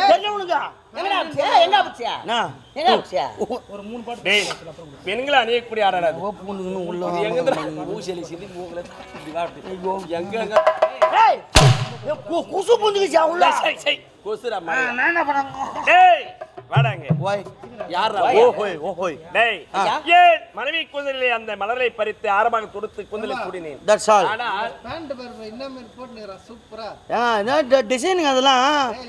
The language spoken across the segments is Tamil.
என்ன உனக்கு பெண்களை அணியக்கூடிய உள்ள எங்க குசு உள்ள சை சை நான் என்ன வாடாங்க. ஓய் யாரா ஓ ஹோய் ஓ ஹோய் டேய் ஏன் மனைவி குந்தலிலே அந்த மலரை பறித்து ஆரமாக தொடுத்து குந்தலை கூடினேன்? தட்ஸ் ஆல் ஆனால் பேண்ட் பாரு என்ன மாதிரி போட்டுனுக்குறான் சூப்பரா ஏங்க என்ன டிசைனுங்க அதெல்லாம்?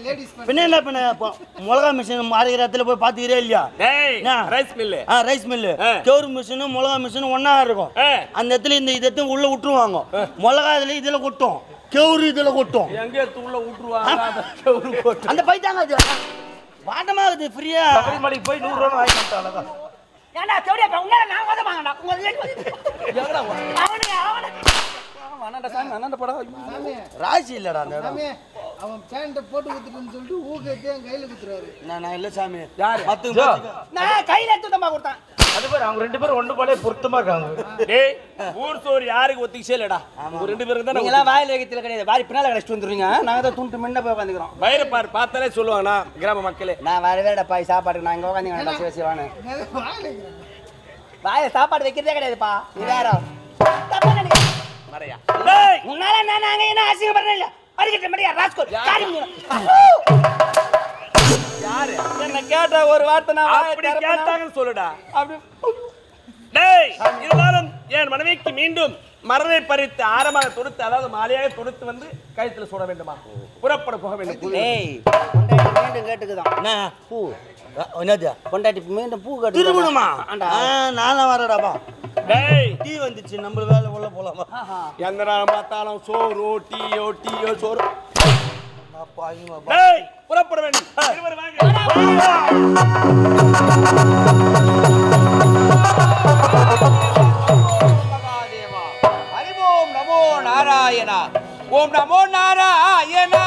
லேடிஸ் பின்ன என்ன பின்ன இப்போ மிளகா மிஷின் மாறுகிற இடத்துல போய் பார்த்துக்கிறே இல்லையா? டேய்? ரைஸ் மில்லு ஆ ரைஸ் மில்லு ஆ. கேவுரு மிஷினும் மிளகா மிஷினும் ஒன்றா இருக்கும். அந்த இடத்துல இந்த இதை எடுத்து உள்ள விட்டுருவாங்க. மிளகா இதுல இதில் கொட்டும். கேவுரு இதில் கொட்டும். எங்க தூள்ள விட்டுருவாங்க? அந்த பைத்தாங்க அது வாட்டமா இருக்குது ஃப்ரீயா மணிக்கு போய் நூறு ரூபா வாங்கிட்டாங்க ஏன்டா, செவடியா, இப்ப உங்களை நான் உத வாங்கடா. உங்களை ஏன் உத- அவனுங்க, அவனுங்க. சாமி. ராசி இல்லடா அந்த இடம். சாமி. அவன் பேண்ட்டை போட்டு குத்துட்டுன்னு சொல்லிட்டு ஊக்கத்தை என் கையில குத்துறாரு நான் நான் இல்ல சாமி யாரு? பத்து. நான் கையில எடுத்து தம்பா கொடுத்தேன். அது பேர் அவங்க ரெண்டு பேரும் ஒண்ணு போல பொருத்தமா இருக்காங்க டேய் ஊர் சோறு யாருக்கு ஒத்திக்கிச்சே இல்லடா உங்க ரெண்டு பேருக்கு தான் நீங்கெல்லாம் வாயில வைக்கிறதுல கிடையாது. வாரி பின்னால கழிச்சிட்டு வந்துருவீங்க. நாங்க தான் துண்டு முன்ன போய் உட்காந்துக்கிறோம். வயிறு பாரு பார்த்தாலே சொல்லுவாங்கண்ணா கிராம மக்களே நான் வரவே இல்லடா பாய் சாப்பாடுக்கு நான் இங்க உட்காந்துக்கிறேன் சிவ சிவான்னு. வாயில சாப்பாடு வைக்கிறதே கிடையாதுப்பா நீ வேற தப்பா உன்னால நான் நாங்க என்ன அசிங்கப்படுறேன் இல்ல காரி யாரு? என்ன கேட்ட ஒரு வார்த்தை நான் அப்படி? கேட்டாங்கன்னு சொல்லுடா. அப்படி. டேய் இருந்தாலும் என் மனைவிக்கு மீண்டும் மரலை பறித்து ஆரமாக தொடுத்து அதாவது மாலையாக தொடுத்து வந்து கழுத்துல சுட வேண்டுமா? புறப்பட போக வேண்டும். மீண்டும் கேட்டுக்குதான். என்ன? பூ. என்னது? பொண்டாட்டி மீண்டும் பூ கேட்டு திருமணமா? நானும் வரடாப்பா டேய். டீ வந்துச்சு நம்ம வேலை உள்ள போலாமா? எந்த நேரம் பார்த்தாலும் சோறு டீயோ டீயோ சோறு. டேய் புறப்பட வேண்டும் ஹரிவோம் நமோ நாராயணா. ஓம் நமோ நாராயணா.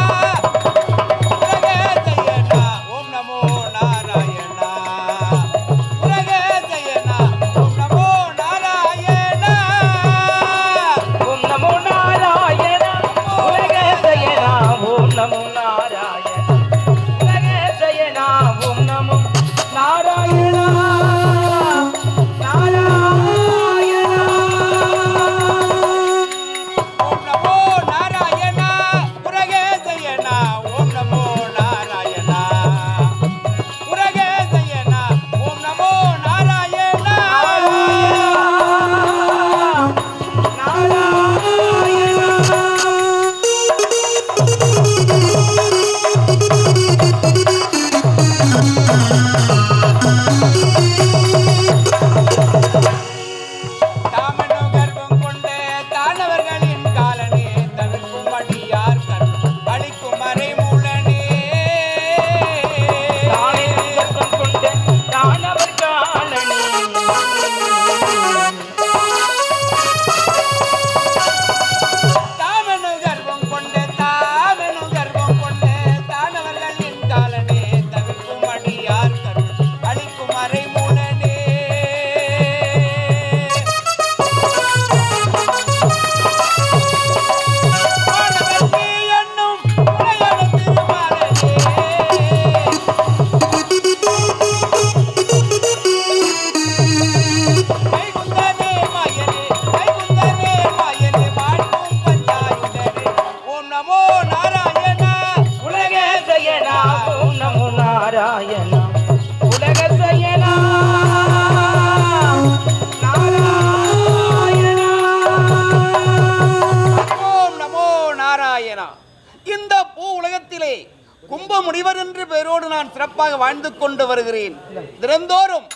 என்று பெயரோடு நான் சிறப்பாக வாழ்ந்து கொண்டு வருகிறேன். தினந்தோறும்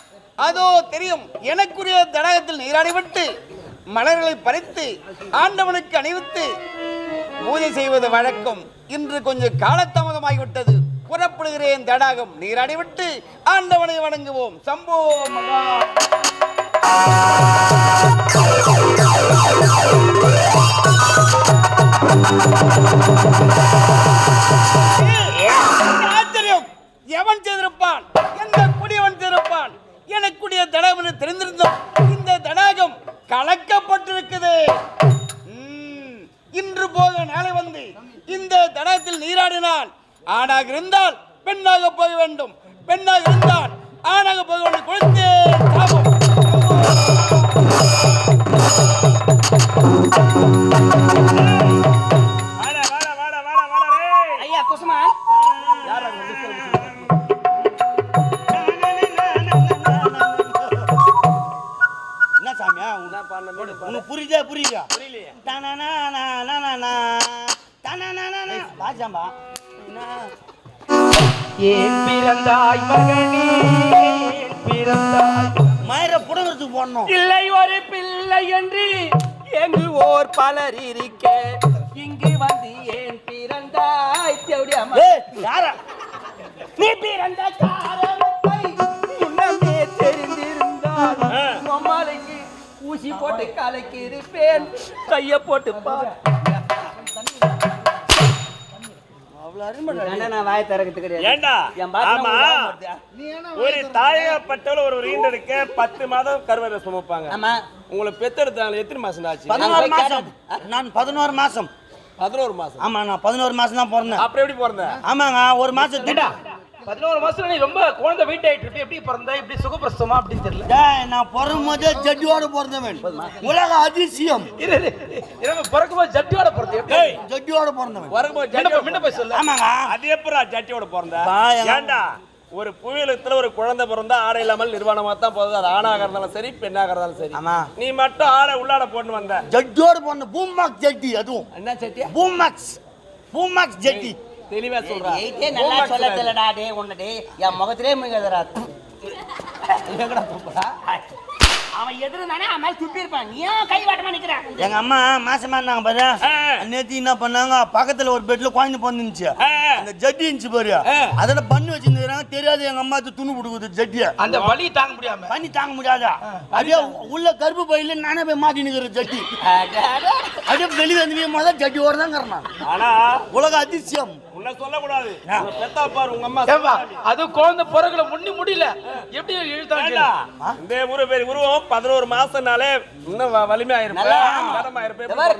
அதோ தெரியும் எனக்குரிய தடாகத்தில் நீராடிவிட்டு மலர்களை பறித்து ஆண்டவனுக்கு அணிவித்து பூஜை செய்வது வழக்கம். இன்று கொஞ்சம் காலதாமதமாகிவிட்டது. புறப்படுகிறேன் தடாகம் நீராடிவிட்டு ஆண்டவனை வணங்குவோம். சம்போ மகா. பெண்ணாக போக வேண்டும். பெண்ணாக இருந்தால் ஆணாக போக வேண்டும். குழந்தை சாபம். வாடா வாடா வாடா வாடா வாடா டேய் ஐயா என்ன உனக்கு உனக்கு புரியுதா புரியுதா? புரியலையே. தனனனனனனன, தனனனனன. வாஜாம்பா. ஏன் பிறந்தாய் மகனே? பிறந்தாய்? மயிரை புடங்கிறதுக்கு போடணும். இல்லை ஒரு பிள்ளை என்று எங்கு ஓர் பலர் இருக்க. இங்கு வந்து ஏன் பிறந்தாய்? தேவடி அம்மா. ஏய், யாரா? நீ பிறந்த காரணத்தை முன்னமே தெரிந்திருந்தால் அம்மாளைக்கு ஊசி போட்டு கலைக்கு இருப்பேன் கைய போட்டு பார். ஒரு தாயகப்பட்டவள் ஒரு ஈண்டெடுக்க பத்து மாதம் கருவறை சுமப்பாங்க. ஆமா. உங்களை பெத்தெடுத்தாங்க எத்தனை மாசம் ஆச்சு? பதினோரு மாசம். நான் பதினோரு மாசம். பதினோரு மாசம். ஆமா நான் பதினோரு மாசம் தான் பிறந்தேன். அப்புறம் எப்படி பிறந்த? ஆமாங்க ஒரு மாசம் திட்டா பதினோரு மாசத்துல நீ ரொம்ப குழந்தை வெயிட் ஆயிட்டு இருப்ப எப்படி பிறந்த எப்படி சுகப்பிரசவமா அப்படின்னு தெரியல. டேய், நான் பிறக்கும் போதே ஜட்டியோட பிறந்தவன் உலக அதிசயம். இரு இரு, இரு. பிறக்கும்போது ஜட்டியோட பிறந்த எப்படி? டேய் ஜட்டியோட பிறந்தவன். வரும்போது முன்ன ஜட்டியோட போய் முன்ன போய் சொல்லு. ஆமாங்க. அது எப்படா ஜட்டியோட பிறந்த? ஏன்டா ஒரு புயலத்துல ஒரு குழந்தை பிறந்தா ஆடை இல்லாமல் நிர்வாணமா தான் போகுது. அது ஆணாக இருந்தாலும் சரி பெண்ணாக இருந்தாலும் சரி. ஆமா. நீ மட்டும் ஆடை உள்ளாட போட்டு வந்த. ஜட்டியோட பிறந்த பூமாக்ஸ் ஜட்டி அதுவும். என்ன சட்டியா பூமாக்ஸ் பூமாக்ஸ் ஜட்டி. தெளிவா சொல்றா. எயிட்டே நல்லா சொல்ல தெரியலடா டே உன்ன டே என் முகத்திலே முகதரா அவன் எதிர தானே அவன் மேல துப்பி இருப்பான். நீ ஏன் கை வாட்டமா நிக்கிறான் எங்க அம்மா மாசமா இருந்தாங்க பாரு. நேத்து என்ன பண்ணாங்க? பக்கத்துல ஒரு பெட்ல குழந்தை பிறந்துச்சு. அந்த ஜட்டி இருந்துச்சு பாரு. ஆ. அதுல பண்ணி வச்சிருந்தாங்க தெரியாது எங்க அம்மா துணி கொடுக்குது ஜட்டிய அந்த வலி தாங்க முடியாம. பண்ணி தாங்க முடியாதா? அப்படியே உள்ள கருப்பு பையில நானே போய் மாட்டி நிக்கிற ஜட்டி அப்படியே வெளியே வந்து முதல் ஜட்டியோட தான் கறனான் ஆனா உலக அதிசயம். உன்னை சொல்லக்கூடாது. பெத்தா பாரு உங்க அம்மா அது குழந்தை பிறகுல முன்னி முடியல. எப்படி இழுத்தாங்க இந்த உரு பேர் உருவம் பதினோரு மாசம்னாலே இன்னும் வ- வலிமையா நல்லா. இருப்பேன் கனமா இருப்பேன் இந்த மாதிரி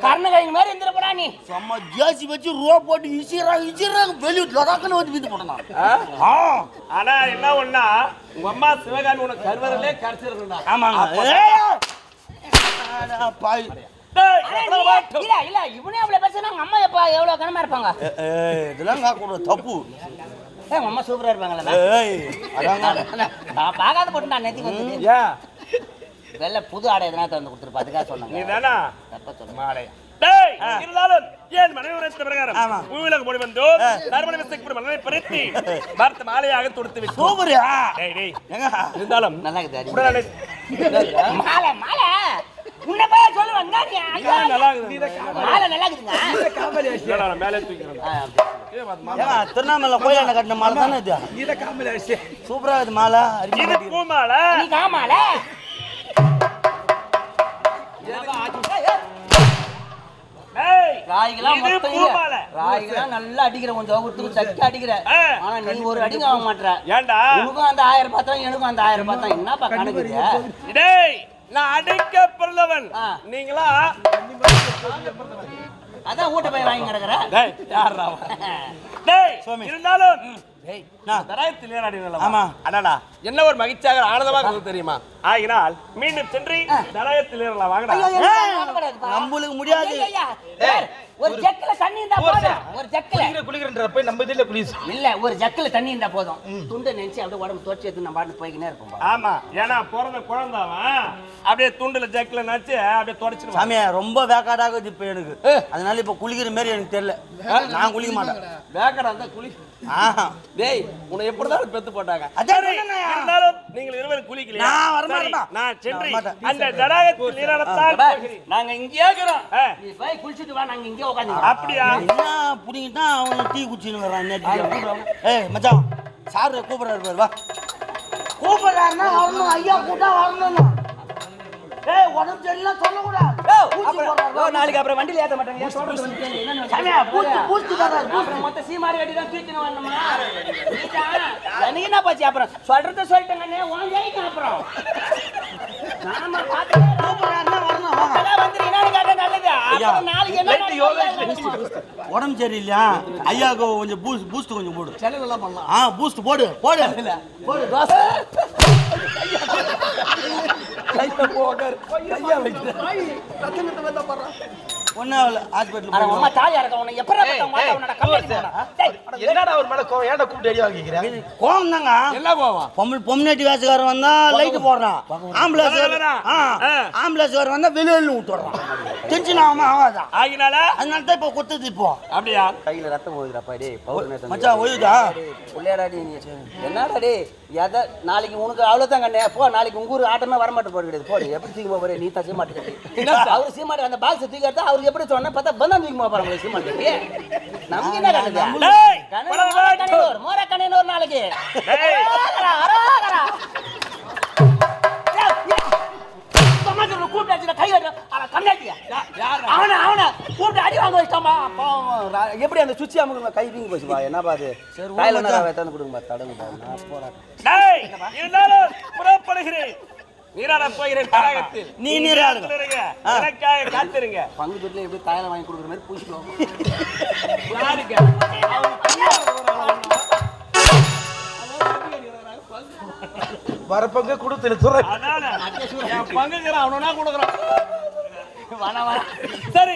இருந்துடப்படா நீ. செம்ம ஜேசி வச்சு ரோ போட்டு இசிறாங்க இசிறாங்க வெளியே லொடாக்குன்னு வந்து வீட்டு ஆ? ஆனா என்ன ஒண்ணா உங்க அம்மா சிவகாமி உனக்கு கருவறையிலே கரைச்சிருந்தா ஆமாங்க. பாய் நீ-? இல்ல இல்ல இவனே அவ்வளவு பேசுனா உங்க அம்மா எப்ப எவ்வளவு கனமா இருப்பாங்க? இதெல்லாம் தப்பு. ஏய், அம்மா சூப்பரா இருப்பாங்களா ஏய் நான் பார்க்காத போட்டு நான் நெத்தி வந்து ஏன்? வெள்ள புது ஆடை எதனா தந்து கொடுத்துருப்பா அதுக்காக நீ சொன்னாங்க தானா? தப்பா டேய் இருந்தாலும் ஏன் மனைவி உரைத்த பிரகாரம்? ஆமா. பூவிலக போடி வந்து நறுமண விசைக்கு மலரை பறித்து பார்த்து மாலையாக தொடுத்து விட்டு சூப்பரியா டேய் டேய் எங்க? இருந்தாலும் நல்லா இருக்குது மாலை மாலை. உன்னை போய் சொல்லுவேன் இருக்குது. மாலை இருக்குதுங்க. மேலே தூக்கிறேன் திருவண்ணாமலை கோயிலாண்ட கட்டின மாலை தானே இது? இத விஷயம் சூப்பரா இது மாலை. இது நீ காமால ராய்கெல்லாம். ராய்கெல்லாம் நல்லா அடிக்கிற கொஞ்சம் ஒவ்வொருத்தருக்கு சக்கி அடிக்கிற. ஆனா நீ ஒரு அடிங்க ஆக மாட்ற ஏன்டா உனக்கும் அந்த ஆயிரம் பார்த்தா எனக்கும் அந்த ஆயிரம் பார்த்தா என்னப்பா கணக்கு? டேய் நான் அடிக்க பிறந்தவன். நீங்களா அதான் ஊட்ட போய் வாங்கி கிடக்குற டேய் யாரா? டேய். இருந்தாலும் என்ன ஒரு மகிழ்ச்சியாக ஆனந்தமாக தெரியுமா? ஆகினால் மீண்டும் சென்று தராயத்தில். நம்மளுக்கு முடியாது. ஒரு ஜக்கில தண்ணி இருந்தா போதும். ஒரு ஜக்கில. குளிக்கிற குளிக்கிறன்ற போய் நம்ம இதுல குளிச்சு. இல்ல ஒரு ஜக்கில தண்ணி இருந்தா போதும். துண்டை நினைச்சு அப்படியே உடம்பு தோச்சி எடுத்து நம்ம பாட்டு இருப்போம் ஆமா. ஏன்னா பிறந்த குழந்தாவன் அப்படியே துண்டுல ஜக்கில நச்சு அப்படியே தொடச்சிடுவான். சாமியா ரொம்ப வேக்காடாகுது இப்ப எனக்கு. அதனால இப்ப குளிக்கிற மாதிரி எனக்கு தெரியல. நான் குளிக்க மாட்டேன். வேக்கடா அந்த குளி. ஆஹா. டேய் உன்னை எப்படிதான் பெத்து போட்டாங்க. இருந்தாலும் நீங்கள் இருவரும் குளிக்கலையா? நான் வரமாட்டேன். சரி, நான் சென்று. அந்த தடாகத்தில் நீராடத்தான் போகிறேன். நாங்க இங்கேயே இருக்கிறோம். நீ போய் குளிச்சுட்டு வா நாங்க இங்கே உட்காந்து அப்படியா? என்ன புடிங்கிட்டா அவன் டீ குச்சின்னு வரான் நேற்று ஏய் மச்சான் சார் கூப்பிடுறாரு பாரு வா. கூப்பிடுறாருன்னா வரணும் ஐயா கூட்டா வரணும் ஏய் உடம்பு சரியில்லாம் சொல்லக்கூடாது. நாளைக்கு அப்புறம் வண்டியில ஏத்த மாட்டாங்க. ஏன் சொல்றது வந்து கேளு. என்னன்னு சாமியா, பூச்சி பூச்சி அப்புறம் மொத்த சீமாரி கட்டி தான் தூக்கின்னு வரணுமா. எனக்கு என்ன போச்சு? அப்புறம் சொல்றத சொல்லிட்டேங்கண்ணே உன் ஜெயிக்கும் அப்புறம். நாம பார்த்து? உடம்பு சரியில்லையா? ஐயாவுக்கு கொஞ்சம் பூஸ்ட் பூஸ்ட் கொஞ்சம் போடு. செலவெல்லாம் பண்ணலாம். ஆ பூஸ்ட் போடு போடு. போடு தோசை ஒன்றும் ஆகல ஹாஸ்பிட்டல் அட அம்மா தாயா இருக்க உன்னை எப்பறா பார்த்தா உன் மாட்டா உன்னோட கம்ப்ளைண்ட் போடா. டேய், என்னடா ஒரு மேல கோவம்? ஏன்டா கூப்பிட்டு அடி வாங்கிக்கிறேன் கோவம் தாங்க என்ன கோவம்? பொம்பளை பொம்னாட்டி காசுக்காரன் வந்தா லைட் போடுறான். ஆம்புலன்ஸ். ஆம்புலன்ஸ் வர வந்தா வெளியில் விட்டுறான் டென்ஷன் ஆகாம ஆகாதா? ஆகினால? அதனால தான் இப்போ குத்துது இப்போ. அப்படியா? கையில ரத்தம் போகுதுடாப்பா டேய் பவுடர் மச்சான் ஒழுதா புள்ளையாடா டேய் நீ. என்னடா டேய் எதை நாளைக்கு உனக்கு அவ்வளவுதான் கண்ணே. போ நாளைக்கு உங்க ஊர் ஆட்டமே வர மாட்டேன் போட எப்படி தூக்கி போற? நீ தான் சீமாட்டு கட்டி. அவர் சீமாட்டு அந்த பாக்ஸ் தூக்கி எடுத்தா அவருக்கு எப்படி சொன்னா பார்த்தா பந்தா தூக்கி போறாங்க கட்டி. நமக்கு என்ன மோர நாளைக்கு. எப்படி அந்த அமுக்குங்க கை வீங்கி போச்சுப்பா என்ன பாது கொடுங்க நான் போறேன் டேய் இருந்தாலும் புறப்படுகிறேன் நீராட போகிறேன் தடாகத்தில் நீ நீராடு. எனக்காக காத்திருங்க. பங்கு தொட்டில எப்படி தாயில வாங்கி கொடுக்குற மாதிரி பூசிக்குவோம் யாருங்க வரப்பங்க கொடுத்து சொல்றேன் பங்குங்கிறான் அவனா கொடுக்குறான். சரி